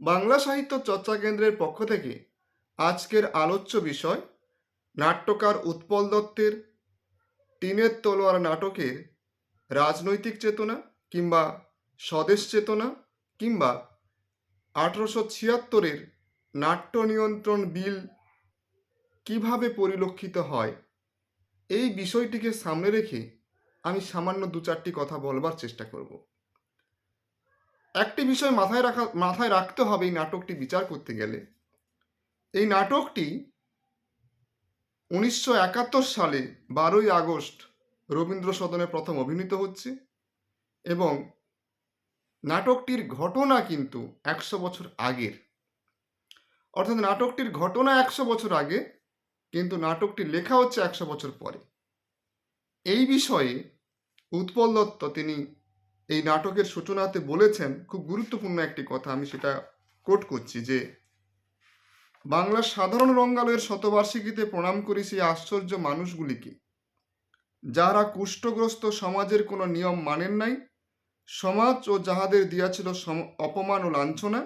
বাংলা সাহিত্য চর্চা কেন্দ্রের পক্ষ থেকে আজকের আলোচ্য বিষয়, নাট্যকার উৎপল দত্তের টিনের তলোয়ার নাটকের রাজনৈতিক চেতনা কিংবা স্বদেশ চেতনা কিংবা আঠারোশো ছিয়াত্তরের নাট্য নিয়ন্ত্রণ বিল কীভাবে পরিলক্ষিত হয়, এই বিষয়টিকে সামনে রেখে আমি সামান্য দু চারটি কথা বলবার চেষ্টা করব। একটি বিষয় মাথায় রাখা, মাথায় রাখতে হবে এই নাটকটি বিচার করতে গেলে। এই নাটকটি উনিশশো একাত্তর সালে বারোই আগস্ট রবীন্দ্র সদনে প্রথম অভিনীত হচ্ছে এবং নাটকটির ঘটনা কিন্তু একশো বছর আগের। অর্থাৎ নাটকটির ঘটনা একশো বছর আগে, কিন্তু নাটকটি লেখা হচ্ছে একশো বছর পরে। এই বিষয়ে উৎপল দত্ত, তিনি এই নাটকের সূচনাতে বলেছেন, খুব গুরুত্বপূর্ণ একটি কথা, আমি সেটা কোট করছি যে, বাংলার সাধারণ রঙ্গালয়ের শতবার্ষিকীতে প্রণাম করি সেই আশ্চর্য মানুষগুলিকে যারা কুষ্ঠগ্রস্ত সমাজের কোনো নিয়ম মানেন নাই, সমাজ ও যাহাদের দিয়াছিল অপমান ও লাঞ্ছনা,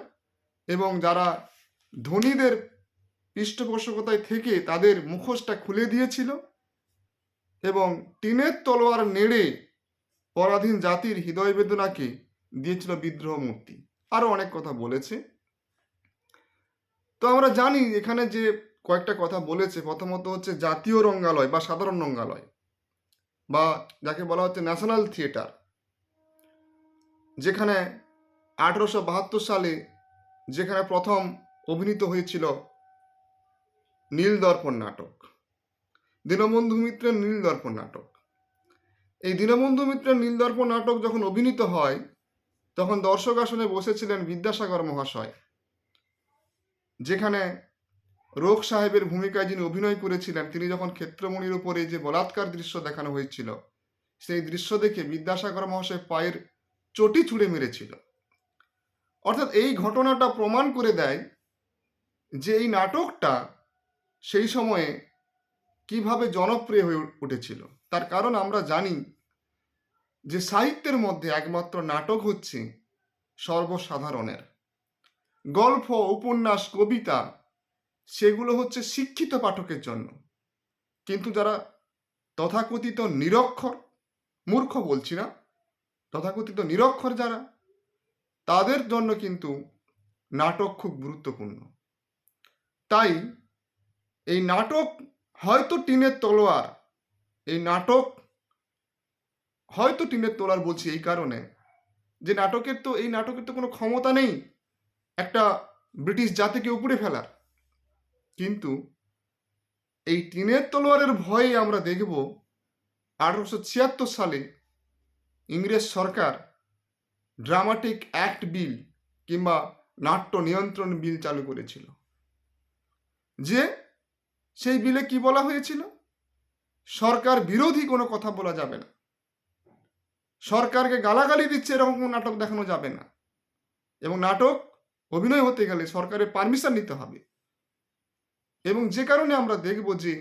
এবং যারা ধনীদের পৃষ্ঠপোষকতায় থেকে তাদের মুখোশটা খুলে দিয়েছিল, এবং টিনের তলোয়ার নেড়ে পরাধীন জাতির হৃদয় বেদনাকে দিয়েছিল বিদ্রোহ মূর্তি। আরও অনেক কথা বলেছে। তো আমরা জানি এখানে যে কয়েকটা কথা বলেছে। প্রথমত হচ্ছে জাতীয় রঙ্গালয় বা সাধারণ রঙ্গালয় বা যাকে বলা হচ্ছে ন্যাশনাল থিয়েটার যেখানে আঠেরোশো বাহাত্তর সালে যেখানে প্রথম অভিনীত হয়েছিল নীলদর্পণ নাটক, দীনবন্ধু মিত্রের নীলদর্পণ নাটক। এই দীনবন্ধু মিত্রের নীলদর্প নাটক যখন অভিনীত হয়, তখন দর্শক আসনে বসেছিলেন বিদ্যাসাগর মহাশয়, যেখানে রোগ সাহেবের ভূমিকায় যিনি অভিনয় করেছিলেন, তিনি যখন ক্ষেত্রমণির উপরে যে বলাৎকার দৃশ্য দেখানো হয়েছিল, সেই দৃশ্য দেখে বিদ্যাসাগর মহাশয় পায়ের চটি ছুঁড়ে মেরেছিল। অর্থাৎ এই ঘটনাটা প্রমাণ করে দেয় যে এই নাটকটা সেই সময়ে কীভাবে জনপ্রিয় হয়ে উঠেছিল। তার কারণ আমরা জানি যে সাহিত্যের মধ্যে একমাত্র নাটক হচ্ছে সর্বসাধারণের। গল্প, উপন্যাস, কবিতা, সেগুলো হচ্ছে শিক্ষিত পাঠকের জন্য। কিন্তু যারা তথাকথিত নিরক্ষর, মূর্খ বলছি না, তথাকথিত নিরক্ষর যারা, তাদের জন্য কিন্তু নাটক খুব গুরুত্বপূর্ণ। তাই এই নাটক হয়তো টিনের তলোয়ার, এই নাটক হয়তো টিনের তোলার বলছি এই কারণে যে নাটকের তো, এই নাটকের তো কোনো ক্ষমতা নেই একটা ব্রিটিশ জাতিকে উপরে ফেলার। কিন্তু এই টিনের তলোয়ারের ভয়ে আমরা দেখব আঠারোশো ছিয়াত্তর সালে ইংরেজ সরকার ড্রামাটিক অ্যাক্ট বিল কিংবা নাট্য নিয়ন্ত্রণ বিল চালু করেছিল। যে সেই বিলে কি বলা হয়েছিল? সরকার বিরোধী কোনো কথা বলা যাবে না। সরকারকে গালাগালি দিচ্ছে এরকম কোনো নাটক দেখানো যাবে না। এবং নাটক অভিনয় হতে গেলে সরকারের পারমিশন নিতে হবে। এবং যে কারণে আমরা দেখব যে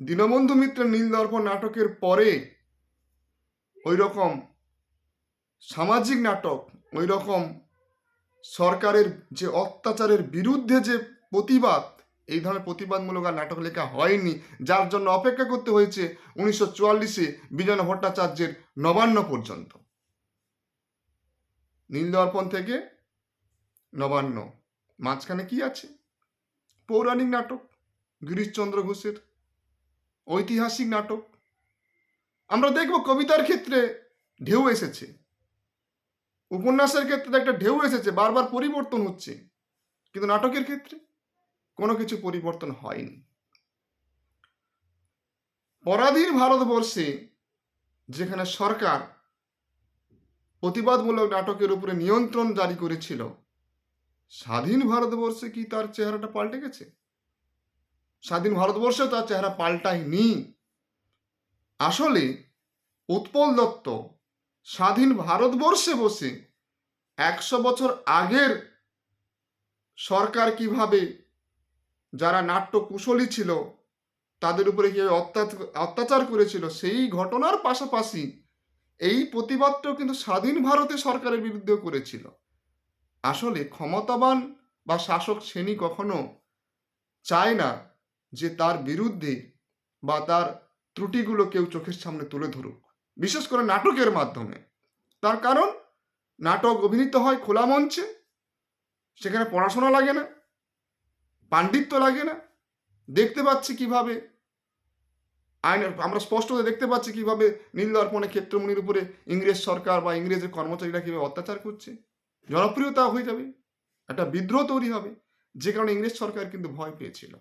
দীনবন্ধু মিত্রের নীলদর্পণ নাটকের পরে ওই রকম সামাজিক নাটক ওই রকম সরকারের যে অত্যাচারের বিরুদ্ধে যে প্রতিবাদ এই ধরনের প্রতিবাদমূলক আর নাটক লেখা হয়নি, যার জন্য অপেক্ষা করতে হয়েছে উনিশশো চুয়াল্লিশে বিজন ভট্টাচার্যের নবান্ন পর্যন্ত। নীলদর্পণ থেকে নবান্ন, মাঝখানে কি আছে? পৌরাণিক নাটক, গিরিশচন্দ্র ঘোষের ঐতিহাসিক নাটক। আমরা দেখব কবিতার ক্ষেত্রে ঢেউ এসেছে। উপন্যাসের ক্ষেত্রে একটা ঢেউ এসেছে, বারবার পরিবর্তন হচ্ছে। কিন্তু নাটকের ক্ষেত্রে? কোনো কিছু পরিবর্তন হয়নি। পরাধীন ভারতবর্ষে যেখানে সরকার প্রতিবাদমূলক নাটকের উপরে নিয়ন্ত্রণ জারি করেছিল, স্বাধীন ভারতবর্ষে কি তার চেহারাটা পাল্টে গেছে? স্বাধীন ভারতবর্ষে তার চেহারা পাল্টায়নি। আসলে উৎপল দত্ত স্বাধীন ভারতবর্ষে বসে একশো বছর আগের সরকার কীভাবে যারা নাট্য কুশলী ছিল, তাদের উপরে কীভাবে অত্যাচার করেছিল, সেই ঘটনার পাশাপাশি এই প্রতিবাদটাও কিন্তু স্বাধীন ভারতে সরকারের বিরুদ্ধেও করেছিল। আসলে ক্ষমতাবান বা শাসক শ্রেণি কখনো চায় না যে তার বিরুদ্ধে বা তার ত্রুটিগুলো কেউ চোখের সামনে তুলে ধরুক, বিশেষ করে নাটকের মাধ্যমে। তার কারণ, নাটক অভিনীত হয় খোলা মঞ্চে, সেখানে পড়াশোনা লাগে না। পাণ্ডিত্য লাগে না। দেখতে পাচ্ছি কীভাবে আইন, আমরা স্পষ্ট দেখতে পাচ্ছি কীভাবে নীল দর্পণে ক্ষেত্রমণির উপরে ইংরেজ সরকার বা ইংরেজের কর্মচারীরা কীভাবে অত্যাচার করছে। জনপ্রিয়তা হয়ে যাবে, একটা বিদ্রোহ তৈরি হবে, যে কারণে ইংরেজ সরকার কিন্তু ভয় পেয়েছিল।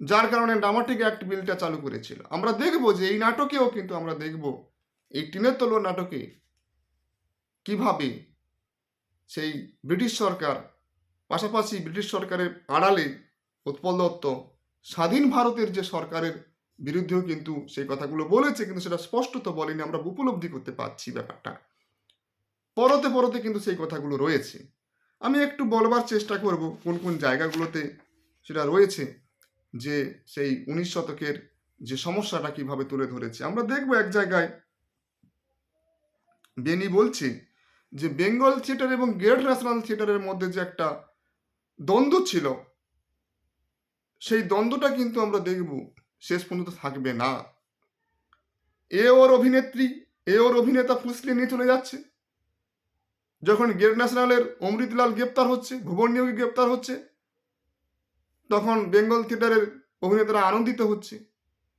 যার কারণে ড্রামাটিক অ্যাক্ট বিলটা চালু করেছিল। আমরা দেখব যে এই নাটকেও কিন্তু আমরা দেখব, এই টিনের তলোয়ার নাটকে কীভাবে সেই ব্রিটিশ সরকার পাশাপাশি ব্রিটিশ সরকারের আড়ালে উৎপল দত্ত স্বাধীন ভারতের যে সরকারের বিরুদ্ধেও কিন্তু সেই কথাগুলো বলেছে, কিন্তু সেটা স্পষ্টত বলেনি। আমরা উপলব্ধি করতে পারছি ব্যাপারটা। পরতে পরতে কিন্তু সেই কথাগুলো রয়েছে। আমি একটু বলবার চেষ্টা করব কোন কোন জায়গাগুলোতে সেটা রয়েছে যে সেই উনিশ শতকের যে সমস্যাটা কীভাবে তুলে ধরেছে। আমরা দেখব এক জায়গায় বেনি বলছে যে বেঙ্গল থিয়েটার এবং গ্রেট ন্যাশনাল থিয়েটারের মধ্যে যে একটা দ্বন্দ্ব ছিল। সেই দ্বন্দ্বটা কিন্তু আমরা দেখব, শেষ পর্যন্ত থাকবে না। এ ওর অভিনেত্রী, এ ওর অভিনেতা ফুসলিয়ে নিয়ে চলে যাচ্ছে। যখন গ্রেট ন্যাশনালের অমৃতলাল গ্রেপ্তার হচ্ছে ভুবন নিয়োগী গ্রেপ্তার হচ্ছে, তখন বেঙ্গল থিয়েটারের অভিনেতারা আনন্দিত হচ্ছে।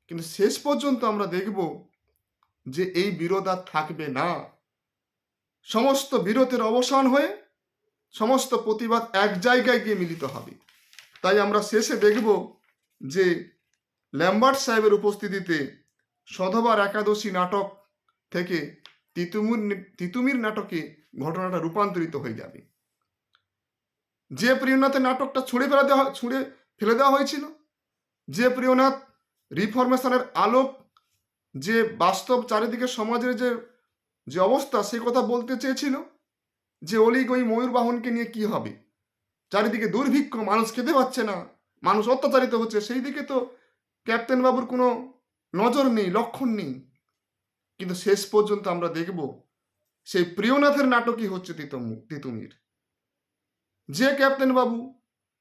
কিন্তু শেষ পর্যন্ত আমরা দেখব যে এই বিরোধ আর থাকবে না। সমস্ত বিরোধের অবসান হয়ে সমস্ত প্রতিবাদ এক জায়গায় গিয়ে মিলিত হবে। তাই আমরা শেষে দেখব যে ল্যাম্বার্ট সাহেবের উপস্থিতিতে সধবার একাদশী নাটক থেকে তিতুমির তিতুমির নাটকে ঘটনাটা রূপান্তরিত হয়ে যাবে। যে প্রিয়নাথের নাটকটা ছুঁড়ে ফেলে দেওয়া, ছুঁড়ে ফেলে দেওয়া হয়েছিল, যে প্রিয়নাথ রিফরমেশনের আলোক, যে বাস্তব চারিদিকে সমাজের যে যে অবস্থা, সে কথা বলতে চেয়েছিল যে অলিগ ওই ময়ূরবাহনকে নিয়ে কি হবে? চারিদিকে দুর্ভিক্ষ, মানুষ খেতে পাচ্ছে না। মানুষ অত্যাচারিত হচ্ছে। সেই দিকে তো ক্যাপ্টেন বাবুর কোনো নজর নেই, লক্ষণ নেই। কিন্তু শেষ পর্যন্ত আমরা দেখব, সেই প্রিয়নাথের নাটকই হচ্ছে তিতমু, তিতুমির। যে ক্যাপ্টেন বাবু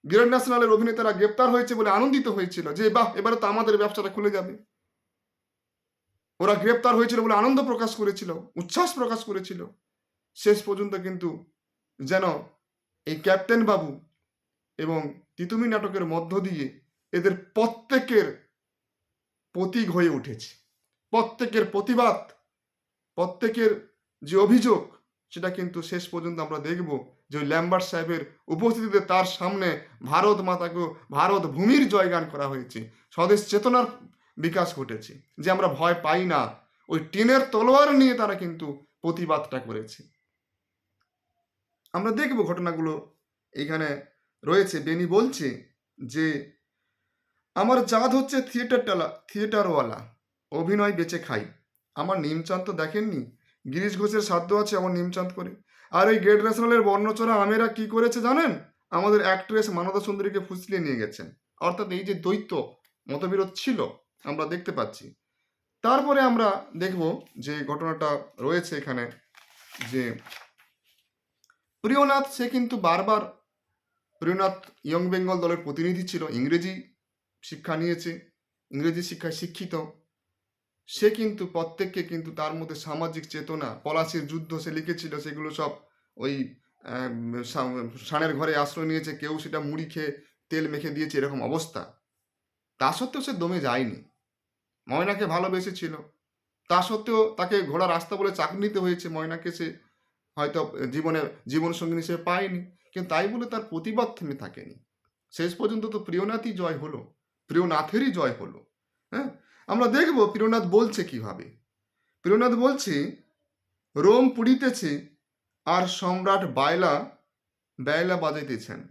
গ্রেট ন্যাশনালের অভিনেতারা গ্রেপ্তার হয়েছে বলে আনন্দিত হয়েছিল, যে বাহ, এবারে তো আমাদের ব্যবসাটা খুলে যাবে। ওরা গ্রেপ্তার হয়েছিল বলে আনন্দ প্রকাশ করেছিল, উচ্ছ্বাস প্রকাশ করেছিল। শেষ পর্যন্ত কিন্তু যেন এই ক্যাপ্টেন বাবু এবং তিতুমি নাটকের মধ্য দিয়ে এদের প্রত্যেকের প্রতীক হয়ে উঠেছে। প্রত্যেকের প্রতিবাদ, প্রত্যেকের যে অভিযোগ, সেটা কিন্তু শেষ পর্যন্ত আমরা দেখব যে ওই সাহেবের উপস্থিতিতে তার সামনে ভারত মাতাকে, ভারত ভূমির জয়গান করা হয়েছে। স্বদেশ চেতনার বিকাশ ঘটেছে, যে আমরা ভয় পাই না। ওই টিনের তলোয়ার নিয়ে তারা কিন্তু প্রতিবাদটা করেছে। আমরা দেখব ঘটনাগুলো এখানে রয়েছে। বেনি বলছে যে, আমার জাত হচ্ছে থিয়েটারটালা থিয়েটারওয়ালা অভিনয় বেঁচে খাই। আমার নিমচাঁদ তো দেখেননি? গিরিশ ঘোষের সাধ্য আছে আমার নিমচাঁদ করে। আর ওই গ্রেট ন্যাশনালের বর্ণচরা আমেরা কি করেছে জানেন? আমাদের অ্যাক্ট্রেস মানদা সুন্দরীকে ফুসলিয়ে নিয়ে গেছেন। অর্থাৎ এই যে দ্বৈত মতবিরোধ ছিল, আমরা দেখতে পাচ্ছি। তারপরে আমরা দেখব যে ঘটনাটা রয়েছে এখানে যে প্রিয়নাথ, সে কিন্তু বারবার প্রিয়নাথ ইয়ং বেঙ্গল দলের প্রতিনিধি ছিল, ইংরেজি শিক্ষা নিয়েছে, ইংরেজি শিক্ষায় শিক্ষিত। সে কিন্তু প্রত্যেককে কিন্তু তার মধ্যে সামাজিক চেতনা, পলাশির যুদ্ধ সে লিখেছিল, সেগুলো সব ওই ষাঁড়ের ঘরে আশ্রয় নিয়েছে, কেউ সেটা মুড়ি খেয়ে তেল মেখে দিয়েছে, এরকম অবস্থা। তা সত্ত্বেও সে দমে যায়নি। ময়নাকে ভালোবেসেছিল। তা সত্ত্বেও তাকে ঘোড়া রাস্তা বলে চাকরি নিতে হয়েছে, ময়নাকে সে হয়তো জীবনে জীবন সঙ্গী হিসেবে পায়নি। কিন্তু তাই বলে তার প্রতিবাদ থেমে থাকেনি। শেষ পর্যন্ত তো প্রিয়নাথই জয় হলো। প্রিয়নাথেরই জয় হলো। হ্যাঁ? আমরা দেখব প্রিয়নাথ বলছে কীভাবে। প্রিয়নাথ বলছে, রোম পুড়িতেছে আর সম্রাট বায়লা, বেয়লা বাজাইতেছেন।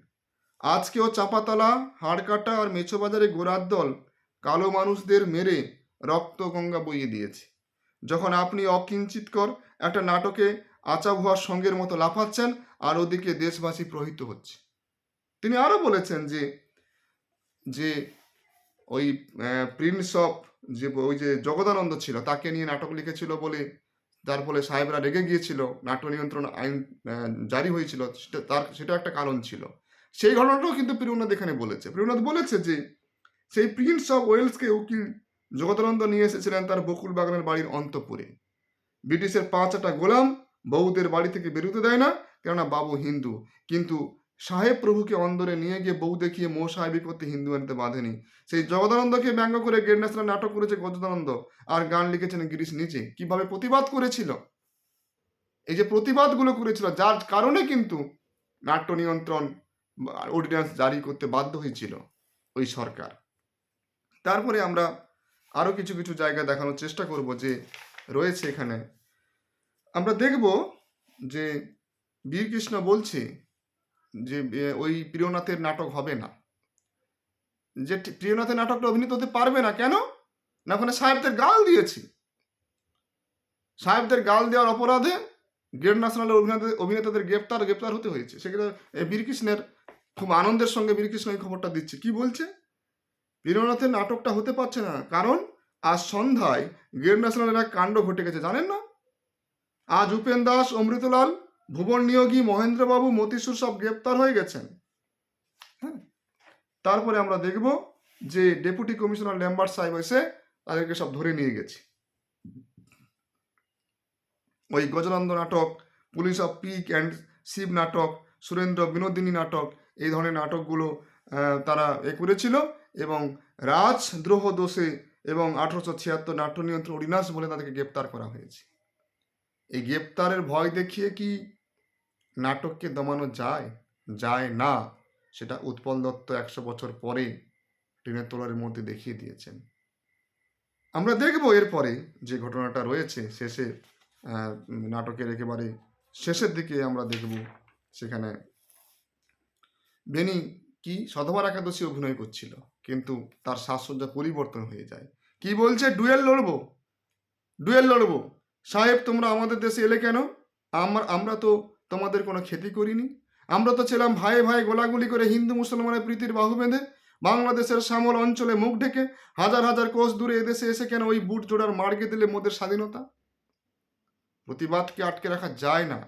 আজকেও চাপাতলা, হাড়কাটা আর মেছো বাজারে গোড়ার দল কালো মানুষদের মেরে রক্ত গঙ্গা বইয়ে দিয়েছে। যখন আপনি অকিঞ্চিতকর একটা নাটকে আচা ভুয়ার সঙ্গের মতো লাফাচ্ছেন আর ওদিকে দেশবাসী প্রহিত হচ্ছে। তিনি আরও বলেছেন যে যে ওই প্রিন্স অফ যে ওই যে জগদানন্দ ছিল, তাকে নিয়ে নাটক লিখেছিল বলে, যার ফলে সাহেবরা রেগে গিয়েছিল, নাট্য নিয়ন্ত্রণ আইন জারি হয়েছিল, সেটা তার, সেটা একটা কারণ ছিল। সেই ঘটনাটাও কিন্তু প্রিয়নাথ এখানে বলেছে। প্রিয়নাথ বলেছে যে, সেই প্রিন্স অফ ওয়েলসকে উকিল জগদানন্দ নিয়ে এসেছিলেন তার বকুল বাগানের বাড়ির অন্তপুরে। ব্রিটিশের পাঁচটা গোলাম বউদের বাড়ি থেকে বেরোতে দেয় না, কেননা বাবু হিন্দু। কিন্তু সাহেব প্রভুকে অন্দরে নিয়ে গিয়ে বউ দেখিয়ে মো সাহেবী করতে হিন্দু আনতে বাঁধেনি। সেই জগদানন্দকে ব্যঙ্গ করে গেট ন্যাশনাল নাটক করেছে গজদানন্দ, আর গান লিখেছেন গিরিশ নিচে। কীভাবে প্রতিবাদ করেছিল? এই যে প্রতিবাদগুলো করেছিল, যার কারণে কিন্তু নাট্য নিয়ন্ত্রণ অর্ডিন্যান্স জারি করতে বাধ্য হয়েছিল ওই সরকার। তারপরে আমরা আরও কিছু কিছু জায়গা দেখানোর চেষ্টা করব যে রয়েছে এখানে আমরা দেখব যে বীরকৃষ্ণ বলছে যে ওই প্রিয়নাথের নাটক হবে না। যে প্রিয়নাথের নাটকটা অভিনীত হতে পারবে না কেন? না ওখানে সাহেবদের গাল দিয়েছি। সাহেবদের গাল দেওয়ার অপরাধে গ্রেট ন্যাশনালের অভিনেতা, অভিনেতাদের গ্রেপ্তার গ্রেপ্তার হতে হয়েছে। সেক্ষেত্রে বীরকৃষ্ণের খুব আনন্দের সঙ্গে বীরকৃষ্ণ এই খবরটা দিচ্ছে। কি বলছে? প্রিয়নাথের নাটকটা হতে পারছে না কারণ আজ সন্ধ্যায় গ্রেট ন্যাশনালের এক কাণ্ড ঘটে গেছে। জানেন না? আজ উপেন দাস, অমৃতলাল, ভুবন নিয়োগী, মহেন্দ্রবাবু, মতিসুর সব গ্রেপ্তার হয়ে গেছেন। হ্যাঁ তারপরে আমরা দেখব যে ডেপুটি কমিশনার ল্যাম্বার্ট সাহেব এসে তাদেরকে সব ধরে নিয়ে গেছে। ওই গজনন্দ নাটক, police of pig and sheep নাটক, সুরেন্দ্র বিনোদিনী নাটক, এই ধরনের নাটকগুলো তারা এ করেছিল এবং রাজদ্রোহ দোষে এবং আঠারোশো ছিয়াত্তর নাট্য নিয়ন্ত্রণ অর্ডিনান্স বলে তাদেরকে গ্রেপ্তার করা হয়েছে। এই গ্রেপ্তারের ভয় দেখিয়ে কি নাটককে দমানো যায়? যায় না। সেটা উৎপল দত্ত একশো বছর পরে টিনের তোলার মধ্যে দেখিয়ে দিয়েছেন। আমরা দেখব এরপরে যে ঘটনাটা রয়েছে, শেষে নাটকের একেবারে শেষের দিকে আমরা দেখব সেখানে বেনি কি সধবার একাদশী অভিনয় করছিল, কিন্তু তার সাজসজ্জা পরিবর্তন হয়ে যায়। কি বলছে? ডুয়েল লড়বো? ডুয়েল লড়বো? সাহেব, তোমরা আমাদের দেশে এলে কেন? আমার, আমরা তো তোমাদের কোনো ক্ষতি করিনি। আমরা তো ছিলাম ভাই ভাই গোলাগুলি করে হিন্দু মুসলমানের প্রীতির বাহু বেঁধে বাংলাদেশের শ্যামল অঞ্চলে মুখ ঢেকে হাজার হাজার কোষ দূরে এদেশে এসে কেন ওই বুট জোড়ার মার্গে দিলে মোদের স্বাধীনতা? প্রতিবাদকে আটকে রাখা যায় না।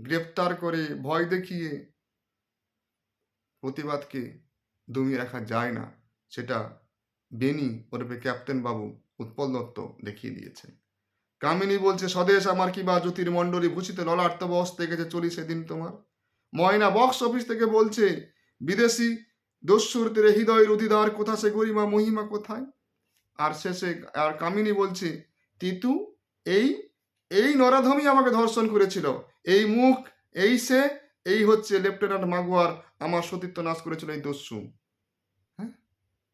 গ্রেপ্তার করে ভয় দেখিয়ে প্রতিবাদকে দমিয়ে রাখা যায় না। সেটা বেনি ওরফে ক্যাপ্টেন বাবু উৎপল দত্ত দেখিয়ে দিয়েছেন। কামিনী বলছে, স্বদেশ আমার কি বা জ্যোতির্মণ্ডলী ভূষিত ললাট তব হস্তে গেছে চলি সেদিন তোমার। ময়না বক্স অফিস থেকে বলছে, বিদেশি দস্যুর তেরে হৃদয় রুদিদার, কোথা সে গরিমা, মহিমা কোথায়? আর শেষে, আর কামিনী বলছে, তিতু, এই এই নরাধমই আমাকে ধর্ষণ করেছিল। এই মুখ, এই সে, এই হচ্ছে লেফটেন্যান্ট মাগুয়ার, আমার সতীত্ব নাশ করেছিল এই দস্যু। হ্যাঁ?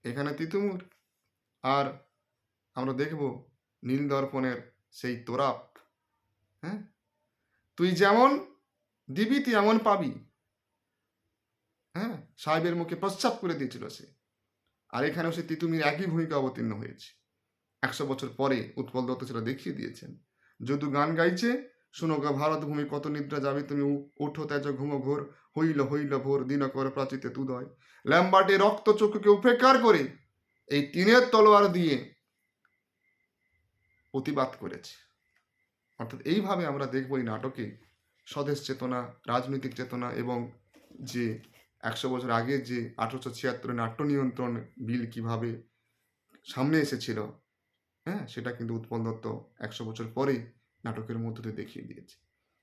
এখানে তিতুমুর। আর আমরা দেখব নীল দর্পণের সেই তোরাপ হ্যাঁ? তুই যেমন দিবি, তুই এমন পাবি। হ্যাঁ? সাহেবের মুখে প্রস্তাব করে দিয়েছিল সে। আর এখানেও সে তিতুমির একই ভূমিকা অবতীর্ণ হয়েছে। একশো বছর পরে উৎপল দত্ত সেটা দেখিয়ে দিয়েছেন। যদু গান গাইছে, শুনো গা ভারত ভূমি কত নিদ্রা যাবে তুমি, উ- ওঠো তেজ ঘুমো ঘোর, হইল হইল ভোর, দিনকর প্রাচিতে তুদয়। ল্যাম্বার্টে রক্ত চক্ষুকে উপেক্ষার করে, এই টিনের তলোয়ার দিয়ে প্রতিবাদ করেছে। অর্থাৎ এইভাবে আমরা দেখব এই নাটকে স্বদেশ চেতনা, রাজনৈতিক চেতনা এবং যে একশো বছর আগে যে আঠারোশো ছিয়াত্তরে নাট্য নিয়ন্ত্রণ বিল কীভাবে সামনে এসেছিল হ্যাঁ সেটা কিন্তু উৎপল দত্ত একশো বছর পরেই নাটকের মধ্য দিয়ে দেখিয়ে দিয়েছে।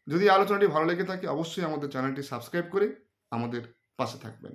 যদি আলোচনাটি ভালো লেগে থাকে, অবশ্যই আমাদের চ্যানেলটি সাবস্ক্রাইব করে আমাদের পাশে থাকবেন।